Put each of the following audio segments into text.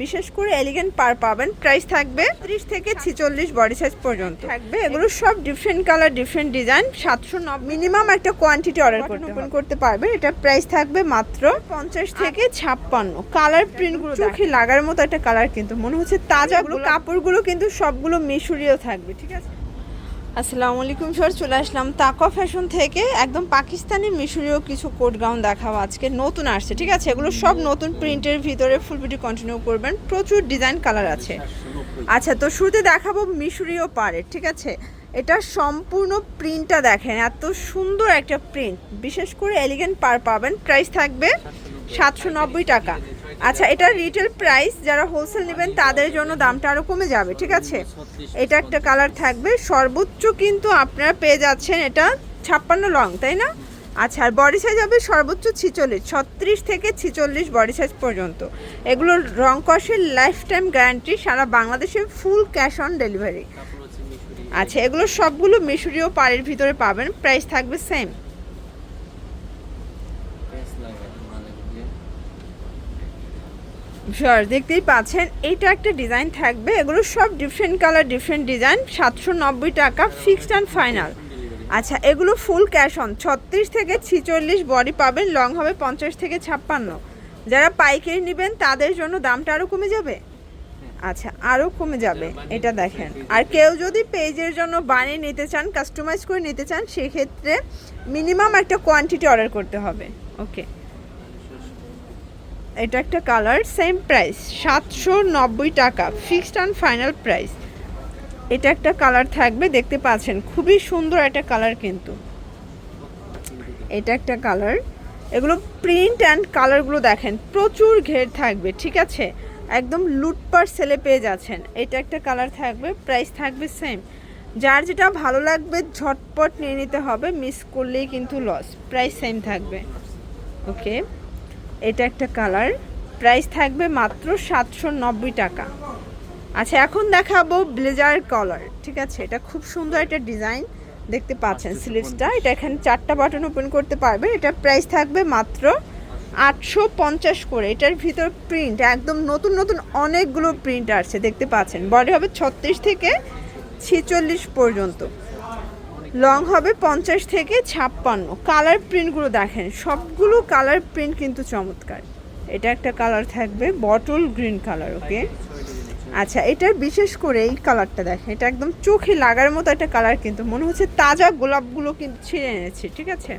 বিশেষ করে এলিগেন্ট পার পাবেন। প্রাইস থাকবে ত্রিশ থেকে ছিচল্লিশ বডি সাইজ পর্যন্ত। থাকবে। এগুলো সব ডিফারেন্ট কালার ডিফারেন্ট ডিজাইন সাতশো মিনিমাম একটা কোয়ান্টিটি অর্ডার করতে ওপেন করতে পারবে এটা প্রাইস থাকবে মাত্র পঞ্চাশ থেকে ছাপ্পান্ন। কালার প্রিন্টগুলো চোখে লাগার মতো একটা কালার কিন্তু। মনে হচ্ছে তাজাগুলো কাপড়গুলো কিন্তু সবগুলো মিশরীয় থাকবে ঠিক আছে? আসসালামু আলাইকুম স্যার, চলে আসলাম তাকওয়া ফ্যাশন থেকে। একদম পাকিস্তানি মিশরীয় কিছু কোট গাউন দেখাবো আজকে। নতুন আসছে, ঠিক আছে? এগুলো সব নতুন প্রিন্টের ভিতরে ফুল ভিডিও কন্টিনিউ করবেন। প্রচুর ডিজাইন কালার আছে। আচ্ছা তো শুরুতে দেখাবো মিশরীয় পাড়ের, ঠিক আছে? এটা সম্পূর্ণ প্রিন্টটা দেখেন, এত সুন্দর একটা প্রিন্ট বিশেষ করে এলিগেন্ট পার পাবেন। প্রাইস থাকবে সাতশো নব্বই টাকা। আচ্ছা এটা রিটেল প্রাইস যারা হোলসেল নেবেন, তাদের জন্য দামটা আরও কমে যাবে, ঠিক আছে? এটা একটা কালার থাকবে, সর্বোচ্চ কিন্তু আপনারা পেয়ে যাচ্ছেন এটা ছাপ্পান্ন লং, তাই না? আচ্ছা আর বডি সাইজ হবে সর্বোচ্চ ছিচল্লিশ, ছত্রিশ থেকে ছিচল্লিশ বডি সাইজ পর্যন্ত। এগুলোর রং কষের লাইফ টাইম গ্যারান্টি সারা বাংলাদেশে ফুল ক্যাশ অন ডেলিভারি আচ্ছা এগুলো সবগুলো মিশরীয় পাড়ের ভিতরে পাবেন প্রাইস থাকবে সেম শিওর দেখতেই পাচ্ছেন এইটা একটা ডিজাইন থাকবে, এগুলো সব ডিফারেন্ট কালার ডিফারেন্ট ডিজাইন সাতশো নব্বই টাকা ফিক্সড অ্যান্ড ফাইনাল আচ্ছা এগুলো ফুল ক্যাশ অন ছত্রিশ থেকে ছিচল্লিশ বডি পাবেন লং হবে পঞ্চাশ থেকে ছাপ্পান্ন। যারা পাইকারি নেবেন, তাদের জন্য দামটা আরও কমে যাবে? আচ্ছা আরও কমে যাবে, এটা দেখেন। আর কেউ যদি পেজের জন্য বানিয়ে নিতে চান কাস্টমাইজ করে নিতে চান, সেক্ষেত্রে মিনিমাম একটা কোয়ান্টিটি অর্ডার করতে হবে। ওকে এটা একটা কালার সেম প্রাইস সাতশো নব্বই টাকা ফিক্সড অ্যান্ড ফাইনাল প্রাইস এটা একটা কালার থাকবে, দেখতে পাচ্ছেন, খুবই সুন্দর একটা কালার কিন্তু। এটা একটা কালার। এগুলো প্রিন্ট অ্যান্ড কালারগুলো দেখেন, প্রচুর ঘের থাকবে, ঠিক আছে? একদম লুটপার সেলে পেয়ে যাচ্ছেন। এটা একটা কালার থাকবে প্রাইস থাকবে সেম যার যেটা ভালো লাগবে, ঝটপট নিয়ে নিতে হবে মিস করলেই কিন্তু লস প্রাইস সেম থাকবে। ওকে এটা একটা কালার। প্রাইস থাকবে মাত্র সাতশো নব্বই টাকা। আচ্ছা এখন দেখাবো ব্লেজার কলার ঠিক আছে? এটা খুব সুন্দর একটা ডিজাইন দেখতে পাচ্ছেন স্লিভসটা। এটা এখানে চারটা বাটন ওপেন করতে পারবে। এটা প্রাইস থাকবে মাত্র আটশো পঞ্চাশ করে। এটার ভিতর প্রিন্ট একদম নতুন নতুন অনেকগুলো প্রিন্ট আসছে দেখতে পাচ্ছেন। বডি হবে ছত্রিশ থেকে ছেচল্লিশ পর্যন্ত। লং হবে পঞ্চাশ থেকে ছাপ্পান্ন। কালার প্রিন্টগুলো দেখেন, সবগুলো কালার প্রিন্ট কিন্তু চমৎকার। এটা একটা কালার থাকবে বটল গ্রিন কালার, ওকে? আচ্ছা এটার বিশেষ করে এই কালারটা দেখেন, এটা একদম চোখে লাগার মতো একটা কালার কিন্তু, মনে হচ্ছে তাজা গোলাপগুলো কিন্তু ছিঁড়ে এনেছে, ঠিক আছে?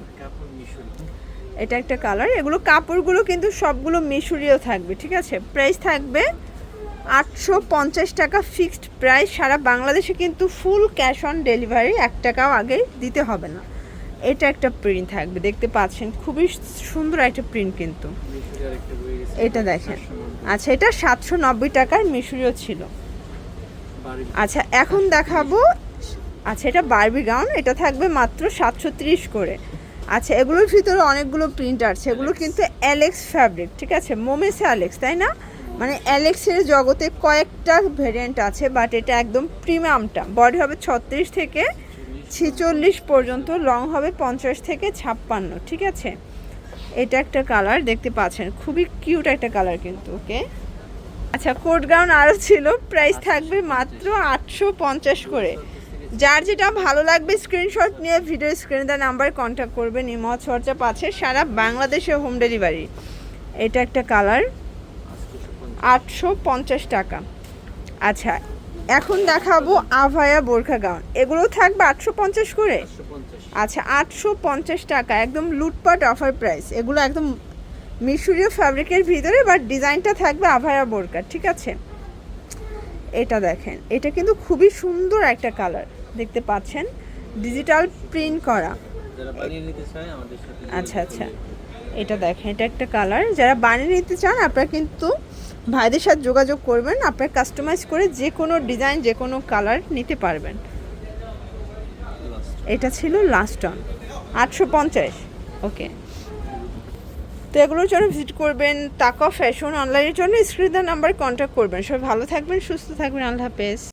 এটা একটা কালার, এগুলো কাপড়গুলো কিন্তু সবগুলো মিশুরিও থাকবে, ঠিক আছে? প্রাইস থাকবে আটশো পঞ্চাশ টাকা ফিক্সড প্রাইস। সারা বাংলাদেশে কিন্তু ফুল ক্যাশ অন ডেলিভারি, এক টাকাও আগে দিতে হবে না। এটা একটা প্রিন্ট থাকবে, দেখতে পাচ্ছেন। খুবই সুন্দর একটা প্রিন্ট কিন্তু। এটা দেখেন। আচ্ছা এটা সাতশো নব্বই টাকার মিশুরিও ছিল। আচ্ছা এখন দেখাবো। আচ্ছা এটা বারবি গাউন। এটা থাকবে মাত্র সাতশো তিরিশ করে। আচ্ছা এগুলোর ভিতরে অনেকগুলো প্রিন্ট আছে। এগুলো কিন্তু অ্যালেক্স ফ্যাব্রিক ঠিক আছে? মোমেসে অ্যালেক্স তাই না? মানে অ্যালেক্সের জগতে কয়েকটা ভেরিয়েন্ট আছে বাট এটা একদম প্রিমিয়ামটা। বডি হবে ছত্রিশ থেকে ছিচল্লিশ পর্যন্ত লং হবে পঞ্চাশ থেকে ছাপ্পান্ন, ঠিক আছে? এটা একটা কালার দেখতে পাচ্ছেন, খুবই কিউট একটা কালার কিন্তু ওকে আচ্ছা কোট গাউন আরও ছিল প্রাইস থাকবে মাত্র আটশো পঞ্চাশ করে। যার যেটা ভালো লাগবে স্ক্রিনশট নিয়ে ভিডিও স্ক্রিনে দেওয়া নাম্বার কন্ট্যাক্ট করবেন ইমজ হোয়াটসঅ্যাপ পাচ্ছে সারা বাংলাদেশে হোম ডেলিভারি এটা একটা কালার আটশো পঞ্চাশ টাকা। আচ্ছা এখন দেখাবো আভায়া বোরখা গাউন। এগুলো থাকবে আটশো পঞ্চাশ করে? আচ্ছা আটশো পঞ্চাশ টাকা একদম লুটপাট অফার প্রাইস। এগুলো একদম মিশরীয় ফ্যাব্রিকের ভিতরে বাট ডিজাইনটা থাকবে আভায়া বোরকা ঠিক আছে? এটা দেখেন এটা কিন্তু খুবই সুন্দর একটা কালার দেখতে পাচ্ছেন? ডিজিটাল প্রিন্ট করা। আচ্ছা আচ্ছা। এটা দেখেন এটা একটা কালার। যারা বানিয়ে নিতে চান আপনারা কিন্তু ভাইদের সাথে যোগাযোগ করবেন, আপনার কাস্টমাইজ করে যে কোনো ডিজাইন যে কোনো কালার নিতে পারবেন। এটা ছিল লাস্ট অন আটশো পঞ্চাশ। ওকে তো এগুলোর জন্য ভিজিট করবেন তাকা ফ্যাশন অনলাইনের জন্য স্ক্রিনের নাম্বার কন্ট্যাক্ট করবেন। সবাই ভালো থাকবেন, সুস্থ থাকবেন, আল্লাহ হাফেজ।